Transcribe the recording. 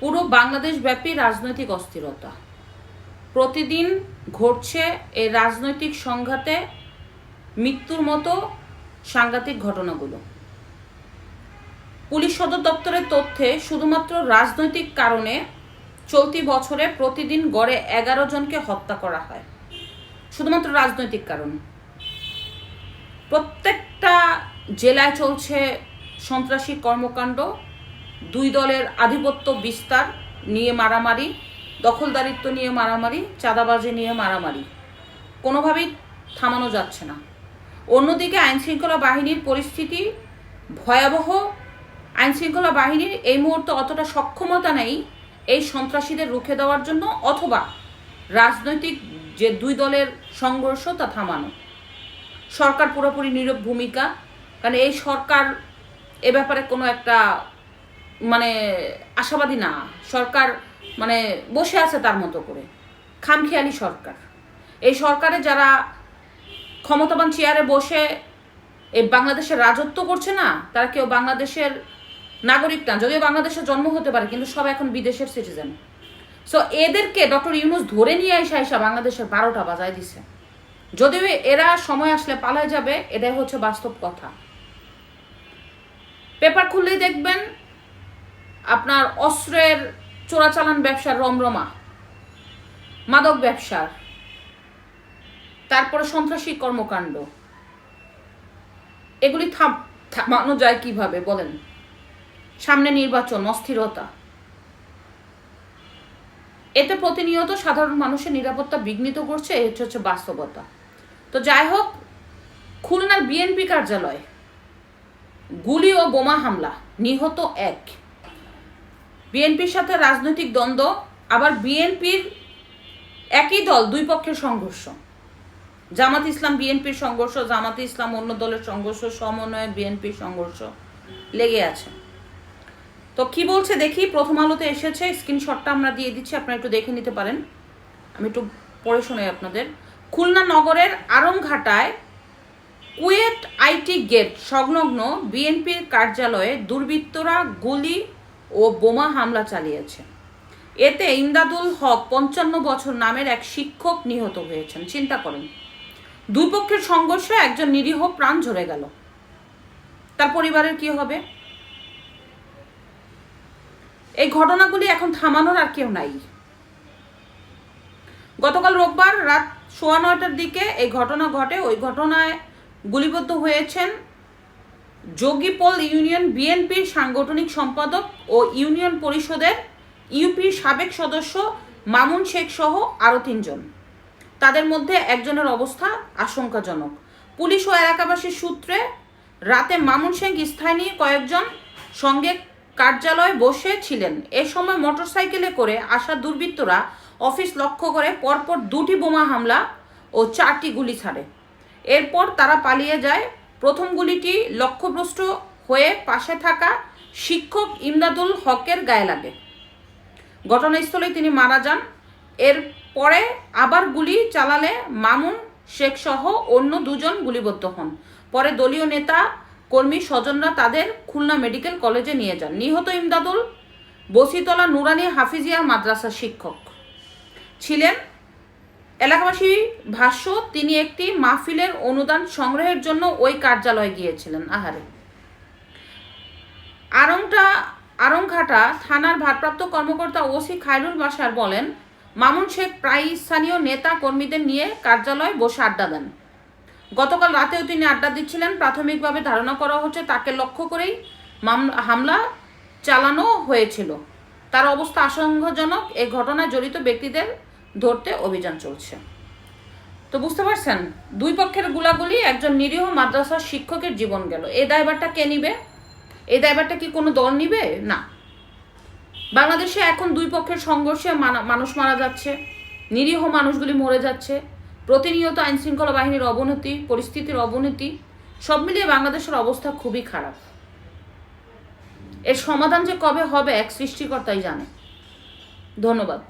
পুরো বাংলাদেশ ব্যাপী রাজনৈতিক অস্থিরতা। প্রতিদিন ঘটছে এই রাজনৈতিক সংঘাতে মৃত্যুর মতো সাংঘাতিক ঘটনাগুলো। পুলিশ সদর দপ্তরের তথ্যে শুধুমাত্র রাজনৈতিক কারণে চলতি বছরে প্রতিদিন গড়ে এগারো জনকে হত্যা করা হয়। শুধুমাত্র রাজনৈতিক কারণ। প্রত্যেকটা জেলায় চলছে সন্ত্রাসী কর্মকাণ্ড। দুই দলের আধিপত্য বিস্তার নিয়ে মারামারি, দখলদারিত্ব নিয়ে মারামারি, চাঁদাবাজি নিয়ে মারামারি। কোনোভাবেই থামানো যাচ্ছে না। অন্যদিকে আইনশৃঙ্খলা বাহিনীর পরিস্থিতি ভয়াবহ। আইনশৃঙ্খলা বাহিনীর এই মুহূর্তে অতটা সক্ষমতা নেই এই সন্ত্রাসীদের রুখে দেওয়ার জন্য অথবা রাজনৈতিক যে দুই দলের সংঘর্ষ তা থামানো। সরকার পুরোপুরি নীরব ভূমিকা, কারণ এই সরকার এ ব্যাপারে কোনো একটা মানে আশাবাদী না। সরকার মানে বসে আছে তার মতো করে। খামখেয়ালি সরকার। এই সরকারে যারা ক্ষমতাবান চেয়ারে বসে এই বাংলাদেশের রাজত্ব করছে না, তারা কেউ বাংলাদেশের নাগরিক না। যদিও বাংলাদেশে জন্ম হতে পারে, কিন্তু সব এখন বিদেশের সিটিজেন সো এদেরকে ডক্টর ইউনুস ধরে নিয়ে আইসা আইসা বাংলাদেশের বারোটা বাজায় দিছে। যদিও এরা সময় আসলে পালায় যাবে, এটাই হচ্ছে বাস্তব কথা। পেপার খুললেই দেখবেন আপনার অস্ত্রের চোরাচালান ব্যবসার রমরমা, মাদক ব্যবসার, তারপরে সন্ত্রাসী কর্মকাণ্ড, এগুলি থাম, থামানো যায় কীভাবে বলেন? সামনে নির্বাচন, অস্থিরতা। এতে প্রতিনিয়ত সাধারণ মানুষের নিরাপত্তা বিঘ্নিত করছে হচ্ছে হচ্ছে বাস্তবতা। তো যাই হোক, খুলনার বিএনপি কার্যালয়, গুলি ও বোমা হামলা, নিহত এক। বিএনপির সাথে রাজনৈতিক দ্বন্দ্ব, আবার বিএনপির একই দল, দুই পক্ষের সংঘর্ষ। জামাত ইসলাম বিএনপির সংঘর্ষ, জামাত ইসলাম অন্য দলের সংঘর্ষ, সমন্বয়ে বিএনপির সংঘর্ষ লেগে আছে। তো কি বলছে দেখি, প্রথম আলোতে এসেছে, স্ক্রিনশটটা আমরা দিয়ে দিচ্ছি, আপনারা একটু দেখে নিতে পারেন। আমি একটু পড়ে শোনাই আপনাদের। খুলনা নগরের আরংঘাটায় কুয়েট আইটি গেট সংলগ্ন বিএনপির কার্যালয়ে দুর্বৃত্তরা গুলি ও বোমা হামলা চালিয়েছে। এতে ইমদাদুল হক পঞ্চান্ন বছর নামের এক শিক্ষক নিহত হয়েছেন। চিন্তা করেন দুই পক্ষের সংঘর্ষে একজন নিরীহ প্রাণ ঝরে গেল। তার পরিবারের কি হবে? এই ঘটনাগুলি এখন থামানোর আর কেউ নাই। গতকাল রোববার রাত সোয়া নয়টার দিকে এই ঘটনা ঘটে। ওই ঘটনায় গুলিবদ্ধ হয়েছেন যোগীপল ইউনিয়ন বিএনপির সাংগঠনিক সম্পাদক ও ইউনিয়ন পরিষদের ইউপির সাবেক সদস্য মামুন শেখ সহ আরও তিনজন। তাদের মধ্যে একজনের অবস্থা আশঙ্কাজনক। পুলিশ ও এলাকাবাসীর সূত্রে রাতে মামুন শেখ স্থানীয় কয়েকজন সঙ্গে কার্যালয়ে বসে ছিলেন। এ সময় মোটরসাইকেলে করে আসা দুর্বৃত্তরা অফিস লক্ষ্য করে পরপর দুটি বোমা হামলা ও চারটি গুলি ছাড়ে। এরপর তারা পালিয়ে যায় প্রথম গুলিটি লক্ষ্যভ্রষ্ট হয়ে পাশে থাকা শিক্ষক ইমদাদুল হকের গায়ে লাগে। ঘটনাস্থলে তিনি মারা যান। এর পরে আবার গুলি চালালে মামুন শেখ সহ অন্য দুজন গুলিবদ্ধ হন। পরে দলীয় নেতা, কর্মী স্বজনরা তাদের খুলনা মেডিকেল কলেজে নিয়ে যান। নিহত ইমদাদুল বসিতলা নুরানি হাফিজিয়া মাদ্রাসার শিক্ষক ছিলেন। এলাকাবাসী ভাষ্য, তিনি একটি মাহফিলের অনুদান সংগ্রহের জন্য ওই কার্যালয়ে গিয়েছিলেন। আহারে। আরংটা, আরংঘাটা থানার ভারপ্রাপ্ত কর্মকর্তা ওসি খায়রুল বাসার বলেন, মামুন শেখ প্রায় স্থানীয় নেতা কর্মীদের নিয়ে কার্যালয়ে বসে আড্ডা দেন। গতকাল রাতেও তিনি আড্ডা দিচ্ছিলেন। প্রাথমিকভাবে ধারণা করা হচ্ছে, তাকে লক্ষ্য করেই হামলা চালানো হয়েছিল। তার অবস্থা আশঙ্কাজনক। এই ঘটনায় জড়িত ব্যক্তিদের ধরতে অভিযান চলছে। তো বুঝতে পারছেন? দুই পক্ষের গুলাগুলি একজন নিরীহ মাদ্রাসার শিক্ষকের জীবন গেল। এই দায়ভারটা কে নিবে? এই দায়ভারটা কি কোনো দল নিবে? না। বাংলাদেশে এখন দুই পক্ষের সংঘর্ষে মানা- মানুষ মারা যাচ্ছে, নিরীহ মানুষগুলি মরে যাচ্ছে, প্রতিনিয়ত আইন শৃঙ্খলা বাহিনীর অবনতি, পরিস্থিতির অবনতি, সব মিলিয়ে বাংলাদেশের অবস্থা খুবই খারাপ। এর সমাধান যে কবে হবে এক সৃষ্টিকর্তাই জানে। ধন্যবাদ।